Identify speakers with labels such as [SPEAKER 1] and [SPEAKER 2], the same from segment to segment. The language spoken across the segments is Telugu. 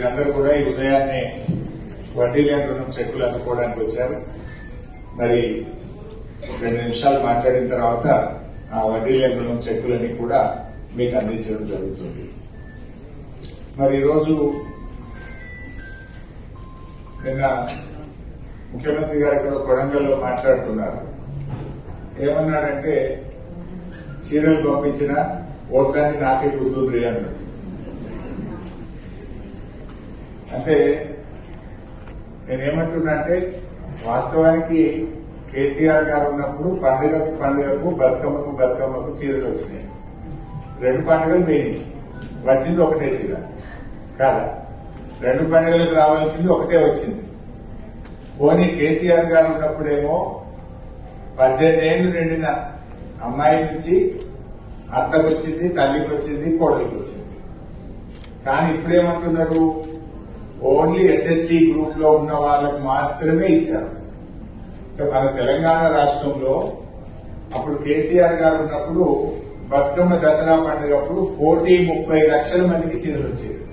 [SPEAKER 1] మీరందరూ కూడా ఈ ఉదయాన్నే వడ్డీ లేని రుణం చెక్కులు అందుకోవడానికి వచ్చారు. మరి రెండు నిమిషాలు మాట్లాడిన తర్వాత ఆ వడ్డీ లేని రుణం చెక్కులని కూడా మీకు అందించడం జరుగుతుంది. మరి ఈరోజు నిన్న ముఖ్యమంత్రి గారు ఇక్కడ కొడంగల్లో మాట్లాడుతున్నారు. ఏమన్నాడంటే చీరలు పంపించిన ఓట్లన్నీ నాకే గుర్తుండ్రి అన్నాడు. అంటే నేనేమంటున్నా అంటే వాస్తవానికి కేసీఆర్ గారు ఉన్నప్పుడు పండుగకు పండుగకు బతుకమ్మకు బతుకమ్మకు చీరలు వచ్చినాయి. రెండు పండుగలు మెయిన్ వచ్చింది ఒకటే చీర. కాదా? రెండు పండుగలకు రావాల్సింది ఒకటే వచ్చింది. పోనీ కేసీఆర్ గారు ఉన్నప్పుడేమో పద్దెనిమిది ఏళ్ళు నిండిన అమ్మాయి నుంచి అత్తకు వచ్చింది తల్లికి వచ్చింది కోడలికి వచ్చింది కానీ ఇప్పుడేమంటున్నారు? ఓన్లీ ఎస్ఎస్సి గ్రూప్లో ఉన్న వాళ్ళకు మాత్రమే ఇచ్చారు. మన తెలంగాణ రాష్ట్రంలో అప్పుడు కేసీఆర్ గారు ఉన్నప్పుడు బతుకమ్మ దసరా పండుగప్పుడు కోటి ముప్పై లక్షల మందికి చీరలు వచ్చేది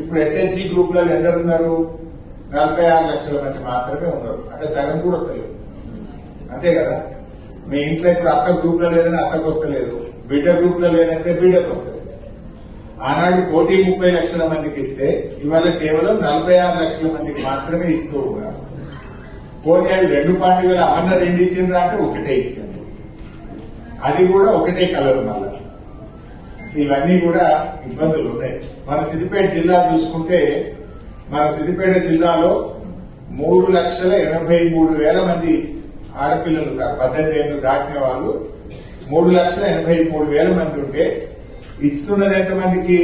[SPEAKER 1] ఇప్పుడు ఎస్ఎస్సి గ్రూప్లో ఎందరున్నారు? నలభై ఆరు లక్షల మంది మాత్రమే ఉన్నారు. అంటే సగం కూడా వస్తలేదు అంతే కదా? మీ ఇంట్లో ఇప్పుడు అత్త గ్రూప్లో లేదని అత్తకు వస్తలేదు. బిడ్డ గ్రూప్లో లేదంటే బిడ్డకు వస్తలేదు. ఆనాడు కోటి ముప్పై లక్షల మందికి ఇస్తే ఇవాళ కేవలం నలభై ఆరు లక్షల మందికి మాత్రమే ఇస్తూ ఉన్నారు. పోనీ అది రెండు పండుగలు అన్న రెండు ఇచ్చిండ్రా అంటే ఒకటే ఇచ్చింది. అది కూడా ఒకటే కలర్ మళ్ళా. ఇవన్నీ కూడా ఇబ్బందులు ఉన్నాయి మన సిద్దిపేట జిల్లా చూసుకుంటే మన సిద్దిపేట జిల్లాలో మూడు లక్షల ఎనభై మూడు వేల మంది ఆడపిల్లలు పద్దెనిమిది ఏళ్ళు దాటిన వాళ్ళు మూడు లక్షల ఎనభై మూడు వేల మంది ఉంటే ఇస్తున్నది ఎంతమందికి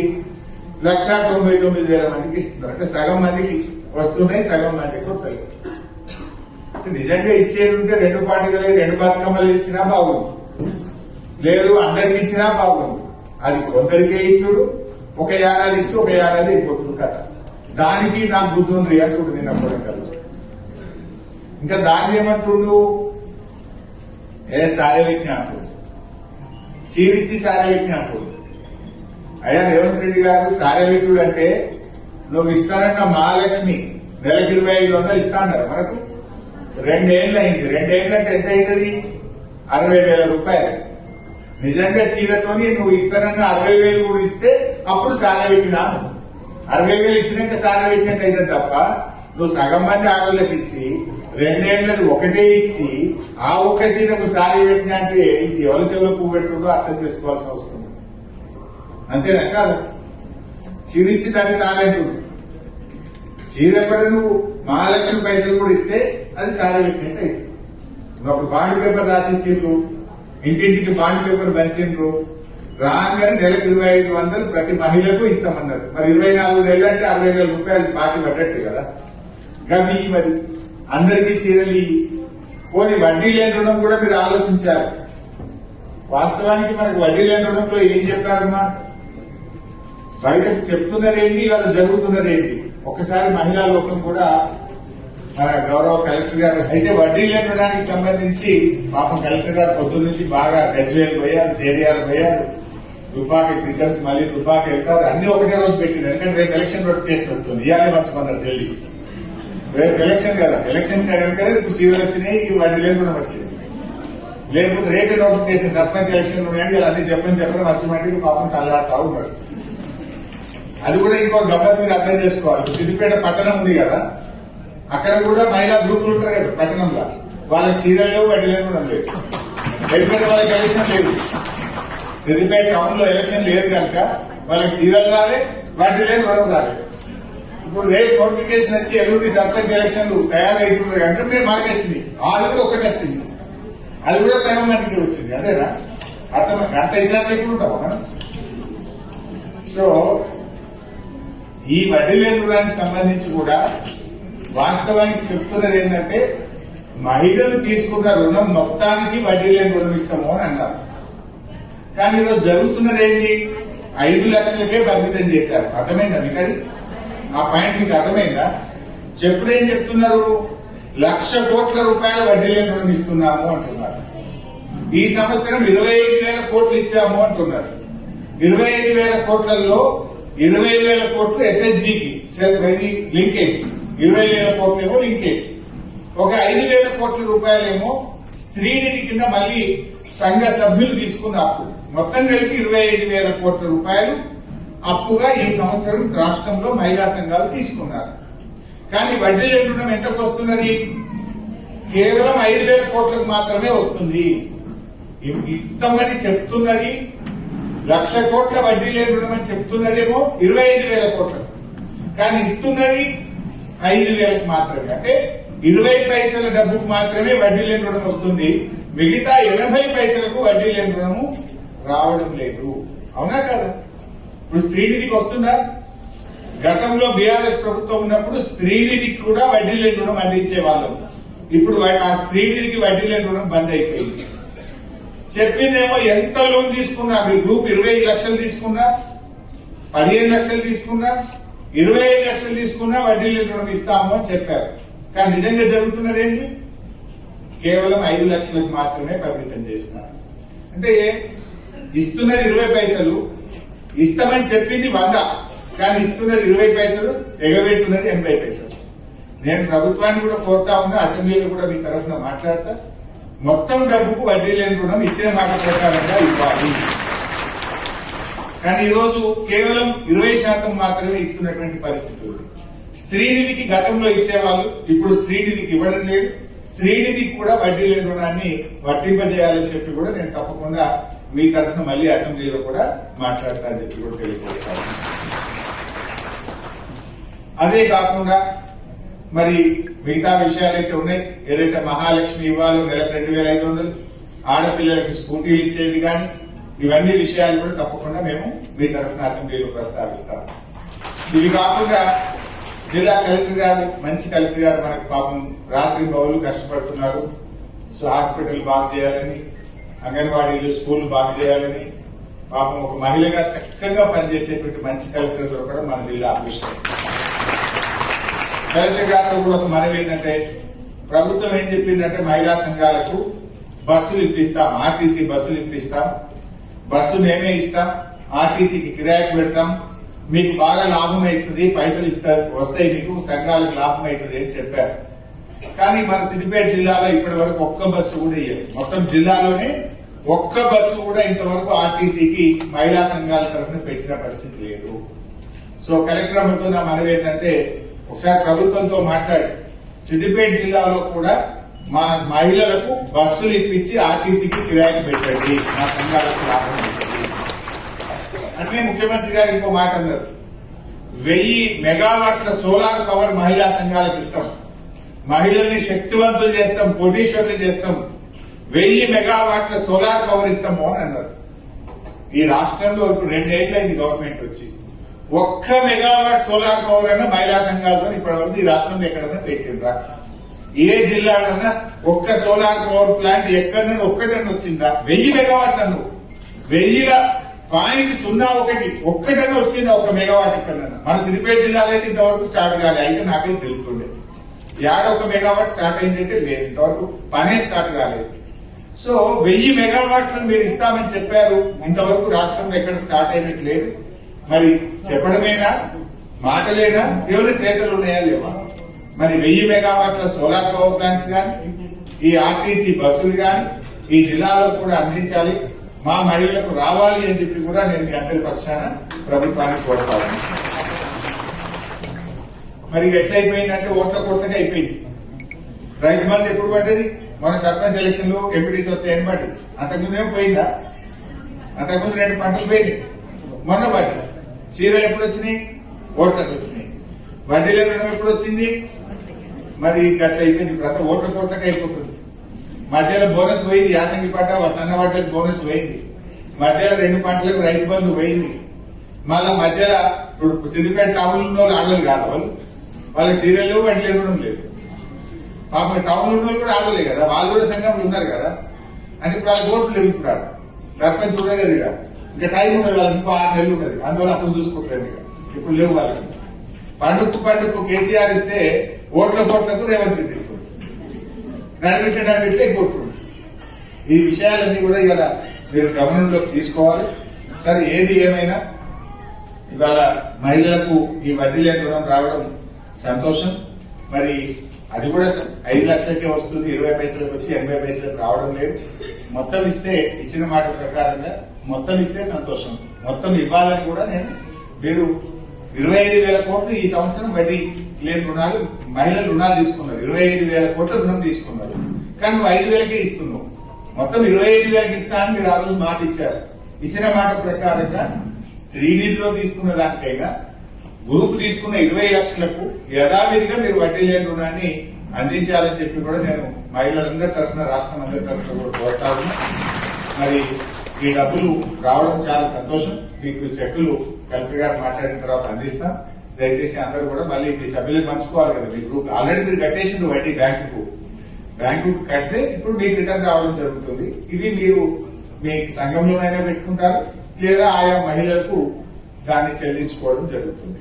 [SPEAKER 1] లక్ష తొంభై తొమ్మిది వేల మందికి ఇస్తున్నారు. అంటే సగం మందికి వస్తున్నాయి సగం మందికి వస్తాయి. నిజంగా ఇచ్చేది ఉంటే రెండు పండుగలు రెండు బతుకమ్మలు ఇచ్చినా బాగుంది. లేదు అందరికి ఇచ్చినా బాగుంది. అది కొందరికే ఇచ్చుడు ఒక ఏడాది ఇచ్చి ఒక ఏడాది అయిపోతుంది కదా. దానికి నాకు బుద్ధి ఉంది అసలు నేను కొడంగల్లో ఇంకా దాన్ని ఏమంటుండు? ఏ సారే విజ్ఞాపుడు చీరిచ్చి సారే విజ్ఞాపుడు అయ్యా రేవంత్ రెడ్డి గారు సారే అంటే నువ్వు ఇస్తానన్న మహాలక్ష్మి. నెలకి ఇరవై ఐదు వందలు ఇస్తా అన్నారు మనకు. రెండేళ్ళు అయింది రెండేళ్ళు అంటే ఎంత అవుతుంది? అరవై వేల రూపాయలు. నిజంగా చీరతోని నువ్వు ఇస్తానన్న అరవై వేలు కూడా ఇస్తే అప్పుడు సారా పెట్టినా అరవై వేలు ఇచ్చినాక సారా పెట్టినట్టు అయితే తప్ప నువ్వు సగం మంది ఆడోళ్ళకి ఇచ్చి రెండేళ్ళది ఒకటే ఇచ్చి ఆ ఒక్క చీరకు సారీ పెట్టినా అంటే ఇది ఎవరి చెవులు పువ్వు పెట్టుండో అర్థం చేసుకోవాల్సిన అవసరం అంతేనా? కాదు. చీరిచ్చి దాన్ని సాలెంటు చీర నువ్వు మహాలక్ష్మి పైసలు కూడా ఇస్తే అది సారా పెట్టినట్టు అయితే నువ్వు బాండ్ పేపర్ రాసిచ్చిండ్రు? ఇంటింటికి బాండ్ పేపర్ పంచిండ్రు? రాగానే నెలకు ఇరవై ఐదు వందలు ప్రతి మహిళకు ఇస్తామన్నారు. మరి ఇరవై నాలుగు నెలలు అంటే అరవై వేల రూపాయలు బాకీ పడ్డట్టు కదా? గవి మరి అందరికీ చీరలు పోనీ వడ్డీ లేని రుణం కూడా మీరు ఆలోచించారు వాస్తవానికి మనకు వడ్డీ లేని రుణంలో ఏం చెప్పారమ్మా? బయటకు చెప్తున్నదేంటి ఇవాళ జరుగుతున్నదేంటి? ఒకసారి మహిళా లోకం కూడా మన గౌరవ కలెక్టర్ గారు అయితే వడ్డీ లేపడానికి సంబంధించి పాపం కలెక్టర్ గారు పొద్దు నుంచి బాగా గజ్వేలు పోయారు చేరియాలు పోయారు. దుబ్బాకి పికల్స్ మళ్ళీ దుబ్బాకి వెళ్తారు. అన్ని ఒకటే రోజు పెట్టింది. ఎందుకంటే రేపు ఎలక్షన్ నోటిఫికేషన్ వస్తుంది. ఇవాళ మర్చిపోతారు జల్లి. రేపు ఎలక్షన్ కదా. ఎలక్షన్ కనుక ఇప్పుడు సీరియల్ వచ్చినాయి ఈ వడ్డీ లేకుండా వచ్చింది. లేకపోతే రేపే నోటిఫికేషన్ సర్పంచ్ ఎలక్షన్ ఉన్నాయని ఇలా అన్ని చెప్పని చెప్పడం మర్చిపోయి పాపం తల్లాడుతూ ఉన్నారు. అది కూడా ఇంకో గమ్మత్ మీరు అర్థం చేసుకోవాలి సిద్దిపేట పట్టణం ఉంది కదా అక్కడ కూడా మహిళా గ్రూపులు ఉంటారు కదా పట్టణంలో వాళ్ళకి సీరియల్ లేవు వడ్డీ లేవు కూడా లేదు ఎందుకంటే వాళ్ళకి ఎలక్షన్ లేదు సిద్దిపేట టౌన్లో ఎలక్షన్ లేదు కనుక వాళ్ళకి సీరియల్ రాలే వడ్డీ లేని గొడవ రాలేదు ఇప్పుడు రేపు నోటిఫికేషన్ వచ్చి ఎల్లుండి సర్పంచ్ ఎలక్షన్లు తయారవుతున్నాయి అంటే మీరు మనకి వచ్చింది వాళ్ళు కూడా ఒకటి వచ్చింది అది కూడా సగం మందికి వచ్చింది అదేనా అర్థం అంత హిసాబ్ ఎప్పుడు ఉంటాం సో ఈ వడ్డీ లేని రుణానికి సంబంధించి కూడా వాస్తవానికి చెప్తున్నది ఏంటంటే మహిళలు తీసుకున్న రుణం మొత్తానికి వడ్డీ లేని రుణం ఇస్తాము అని అన్నారు కానీ ఈరోజు జరుగుతున్నది ఏంటి? ఐదు లక్షలకే పరిమితం చేశారు. అర్థమైందా మీకు అది? ఆ పాయింట్ మీకు అర్థమైందా? చెప్పుడు ఏం చెప్తున్నారు? లక్ష కోట్ల రూపాయల వడ్డీ లేని రుణం ఇస్తున్నాము అంటున్నారు. ఈ సంవత్సరం ఇరవై ఐదు వేల కోట్లు ఇచ్చాము అంటున్నారు. ఇరవై ఐదు వేల కోట్లలో ఇరవై వేల కోట్లు ఎస్ఎస్జికి సెల్ఫ్ ఇది లింకేజ్. ఇరవై వేల కోట్లు ఏమో లింకేజ్. ఒక ఐదు వేల కోట్ల రూపాయలేమో స్త్రీ నిధి కింద మళ్ళీ సంఘ సభ్యులు తీసుకున్న అప్పు. మొత్తం కలిపి ఇరవై ఐదు వేల కోట్ల రూపాయలు అప్పుగా ఈ సంవత్సరం రాష్ట్రంలో మహిళా సంఘాలు తీసుకున్నారు. కానీ వడ్డీ లేకుండా ఎంతకు వస్తున్నది? కేవలం ఐదు వేల కోట్లకు మాత్రమే వస్తుంది. ఇస్తామని చెప్తున్నది లక్ష కోట్ల వడ్డీ లేని రుణం అని చెప్తున్నదేమో ఇరవై ఐదు వేల కోట్లకు కానీ ఇస్తున్నది ఐదు వేలకు మాత్రమే. అంటే ఇరవై పైసల డబ్బుకు మాత్రమే వడ్డీ లేని రుణం వస్తుంది. మిగతా ఎనభై పైసలకు వడ్డీ లేని రుణము రావడం లేదు. అవునా కదా? ఇప్పుడు స్త్రీనిధికి వస్తుందా? గతంలో బీఆర్ఎస్ ప్రభుత్వం ఉన్నప్పుడు స్త్రీనిధికి కూడా వడ్డీ లేని రుణం అందించే వాళ్ళం. ఇప్పుడు ఆ స్త్రీనిధికి వడ్డీ లేని రుణం బంద్ అయిపోయింది. చెప్పిందేమో ఎంత లోన్ తీసుకున్నా? మీ గ్రూప్ ఇరవై ఐదు లక్షలు తీసుకున్నా పదిహేను లక్షలు తీసుకున్నా ఇరవై ఐదు లక్షలు తీసుకున్నా వడ్డీ రుణం ఇస్తాము అని చెప్పారు. కానీ నిజంగా జరుగుతున్నది ఏంటి కేవలం ఐదు లక్షలకు మాత్రమే పరిమితం చేస్తున్నారు అంటే ఇస్తున్నది ఇరవై పైసలు ఇస్తామని చెప్పింది వంద కానీ ఇస్తున్నది ఇరవై పైసలు ఎగబెట్టున్నది ఎనభై పైసలు. నేను ప్రభుత్వాన్ని కూడా కోరుతా ఉన్నా అసెంబ్లీలో కూడా మీ తరఫున మాట్లాడతా. మొత్తం డబ్బుకు వడ్డీ లేని రుణం ఇచ్చిన మాట ప్రకారంగా ఇవ్వాలి. కానీ ఈరోజు కేవలం ఇరవై శాతం మాత్రమే ఇస్తున్నటువంటి పరిస్థితులు స్త్రీనిధికి గతంలో ఇచ్చేవాళ్ళు ఇప్పుడు స్త్రీనిధికి ఇవ్వడం లేదు. స్త్రీనిధికి కూడా వడ్డీ లేని రుణాన్ని వర్తింపజేయాలని చెప్పి కూడా నేను తప్పకుండా మీ తరఫున మళ్ళీ అసెంబ్లీలో కూడా మాట్లాడతానని చెప్పి కూడా తెలియజేస్తాను. అదే కాకుండా మరి మిగతా విషయాలు అయితే ఉన్నాయి. ఏదైతే మహాలక్ష్మి ఇవ్వాలో నెలకు రెండు వేల ఐదు వందలు ఆడపిల్లలకు స్కూటీలు ఇచ్చేది కానీ ఇవన్నీ విషయాలు కూడా తప్పకుండా మేము మీ తరఫున అసెంబ్లీలో ప్రస్తావిస్తాం ఇవి కాకుండా జిల్లా కలెక్టర్ గారు మంచి కలెక్టర్ గారు మనకు పాపం రాత్రి బౌలు కష్టపడుతున్నారు. సో హాస్పిటల్ బాగు చేయాలని అంగన్వాడీలు స్కూల్ బాగు చేయాలని పాపం ఒక మహిళగా చక్కగా పనిచేసేటువంటి మంచి కలెక్టర్ దొరకడం మన జిల్లా అదృష్టం. కలెక్టర్ గారితో కూడా ఒక మనవి ఏంటంటే ప్రభుత్వం ఏం చెప్పిందంటే మహిళా సంఘాలకు బస్సులు ఇప్పిస్తాం ఆర్టీసీ బస్సులు ఇప్పిస్తాం. బస్సు మేమే ఇస్తాం ఆర్టీసీకి కిరాయికి పెడతాం. మీకు బాగా లాభం అవుతుంది పైసలు ఇస్తారు వస్తాయి మీకు సంఘాలకు లాభం అవుతుంది అని చెప్పారు. కానీ మన సిద్దిపేట జిల్లాలో ఇప్పటి వరకు ఒక్క బస్సు కూడా ఇవ్వదు మొత్తం జిల్లాలోనే ఒక్క బస్సు కూడా ఇంతవరకు ఆర్టీసీకి మహిళా సంఘాల తరఫున పెట్టిన పరిస్థితి లేదు. సో కలెక్టర్ అమ్మతో నా మనవి ఏంటంటే ఒకసారి ప్రభుత్వంతో మాట్లాడి. సిద్దిపేట జిల్లాలో కూడా మా మహిళలకు బస్సులు ఇప్పించి ఆర్టీసీకి కిరాయికి పెట్టండి. మా సంఘాలకు లాభం అంటే ముఖ్యమంత్రి గారు ఇంకో మాట అన్నారు. వెయ్యి మెగావాట్ల సోలార్ పవర్ మహిళా సంఘాలకు ఇస్తాం. మహిళల్ని శక్తివంతులు చేస్తాం కోటీశ్వర్లు చేస్తాం. వెయ్యి మెగావాట్ల సోలార్ పవర్ ఇస్తాము అని అన్నారు. ఈ రాష్ట్రంలో ఇప్పుడు రెండేళ్ళైంది గవర్నమెంట్ వచ్చి. ఒక్క మెగావాట్ సోలార్ పవర్ అయినా మహిళా సంఘాలతో ఇప్పటివరకు ఈ రాష్ట్రంలో ఎక్కడైనా పెట్టిందా ఏ జిల్లాలన్నా ఒక్క సోలార్ పవర్ ప్లాంట్ ఎక్కడన్నా ఒక్కటన్నా వచ్చిందా? వెయ్యి మెగావాట్ అను వెయ్యిల పాయింట్ సున్నా ఒకటి ఒక్కటన్నా వచ్చిందా ఒక మెగావాట్ ఎక్కడన్నా మన సిద్దిపేట జిల్లాలో అయితే ఇంతవరకు స్టార్ట్ కాలే. అయితే నాకైతే తెలుస్తుండే. యాడ ఒక మెగావాట్ స్టార్ట్ అయిందంటే లేదు. ఇంతవరకు పనే స్టార్ట్ కాలేదు సో వెయ్యి మెగావాట్లను మీరు ఇస్తామని చెప్పారు. ఇంతవరకు రాష్ట్రంలో ఎక్కడ స్టార్ట్ అయినట్లేదు మరి చెప్పడమేనా? మాటలేనా? కేవలం చేతలు ఉన్నాయా లేవా? మరి వెయ్యి మెగావాట్ల సోలార్ పవర్ ప్లాంట్స్ కానీ ఈ ఆర్టీసీ బస్సులు కానీ ఈ జిల్లాలో కూడా అందించాలి. మా మహిళలకు రావాలి అని చెప్పి కూడా నేను మీ అందరి పక్షాన ప్రభుత్వాన్ని కోరుతాను. మరి ఎట్లయిపోయిందంటే ఓట్ల కొత్తగా అయిపోయింది. రైతు బంధు ఎప్పుడు పడ్డది? మన సర్పంచ్ ఎలక్షన్లో ఎంపీటీసీ వస్తే ఏం పడ్డది? అంతకుముందు పోయిందా? అంతకుముందు రెండు పంటలు పోయినాయి. మొన్న పడ్డది. చీరలు ఎప్పుడు వచ్చినాయి? ఓట్లకు వచ్చినాయి. వడ్డీల రుణం ఎప్పుడు వచ్చింది? మరి గట్ల అయిపోయింది. ప్రతి ఓట్ల కోట్లకి అయిపోతుంది. మధ్యలో బోనస్ పోయింది. యాసంగి పంట సన్న పంటలకు బోనస్ పోయింది. మధ్యలో రెండు పంటలకు రైతు బంధు పోయింది. మళ్ళా మధ్యలో ఇప్పుడు సిద్దిపేట టౌన్ వాళ్ళు ఆడలేదు కాదు వాళ్ళు. వాళ్ళకి సీరియల్ లేవు వడ్డీ లేదు. పాపం టౌన్ ఉన్న వాళ్ళు కూడా ఆడలే కదా. వాళ్ళు కూడా సంఘంలో ఉన్నారు కదా. అంటే ఇప్పుడు వాళ్ళకి ఓట్లు లేవు ఇప్పుడు ఆడ. సర్పంచ్ కూడా కదా ఇంకా టైం ఉండదు వాళ్ళకి ఇంకో ఆరు నెలలు ఉండదు అందువల్ల అప్పుడు చూసుకుంటారు ఇక. ఇప్పుడు లేవు వాళ్ళకి. పండుగ పండుగకు కేసీఆర్ ఇస్తే ఓట్ల కోట్లకు రేవంత్ రెడ్డి ఇప్పుడు నడిపించడానికి కొట్టుకుంటు ఈ విషయాలన్నీ కూడా ఇవాళ మీరు గమనంలోకి తీసుకోవాలి. సరే ఏది ఏమైనా ఇవాళ మహిళలకు ఈ వడ్డీ లేని రుణం రావడం సంతోషం. మరి అది కూడా ఐదు లక్షలకే వస్తుంది ఇరవై పైసలకు వచ్చి ఎనభై పైసలకు రావడం లేదు. మొత్తం ఇస్తే ఇచ్చిన మాట ప్రకారంగా మొత్తం ఇస్తే సంతోషం. మొత్తం ఇవ్వాలని కూడా నేను మీరు ఇరవై ఐదు వేల కోట్లు ఈ సంవత్సరం వడ్డీ లేని రుణాలు మహిళలు రుణాలు తీసుకున్నారు. ఇరవై ఐదు వేల కోట్ల రుణం తీసుకున్నారు. కానీ నువ్వు ఐదు వేలకే ఇస్తున్నావు. మొత్తం ఇరవై ఐదు వేలకి ఇస్తా అని మీరు ఆ రోజు మాట ఇచ్చారు. ఇచ్చిన మాట ప్రకారంగా స్త్రీ నిధిలో తీసుకున్న దానికైనా గ్రూప్ తీసుకున్న ఇరవై లక్షలకు యథావిధిగా మీరు వడ్డీ లేని రుణాన్ని అందించాలని చెప్పి కూడా నేను మహిళలందరి తరఫున రాష్ట్రం అందరి తరఫున కూడా కోరుతా మరి ఈ డబ్బులు రావడం చాలా సంతోషం. మీకు చెక్కులు కలెక్టర్ గారు మాట్లాడిన తర్వాత అందిస్తాం. దయచేసి అందరూ కూడా మళ్ళీ మీ సభ్యులకు పంచుకోవాలి కదా. మీ గ్రూప్ ఆల్రెడీ మీరు కట్టేసింది వడ్డీ బ్యాంకుకు. బ్యాంకుకు కడితే ఇప్పుడు మీకు రిటర్న్ రావడం జరుగుతుంది. ఇవి మీరు మీ సంఘంలోనైనా పెట్టుకుంటారు. లేదా ఆయా మహిళలకు దాన్ని చెల్లించుకోవడం జరుగుతుంది.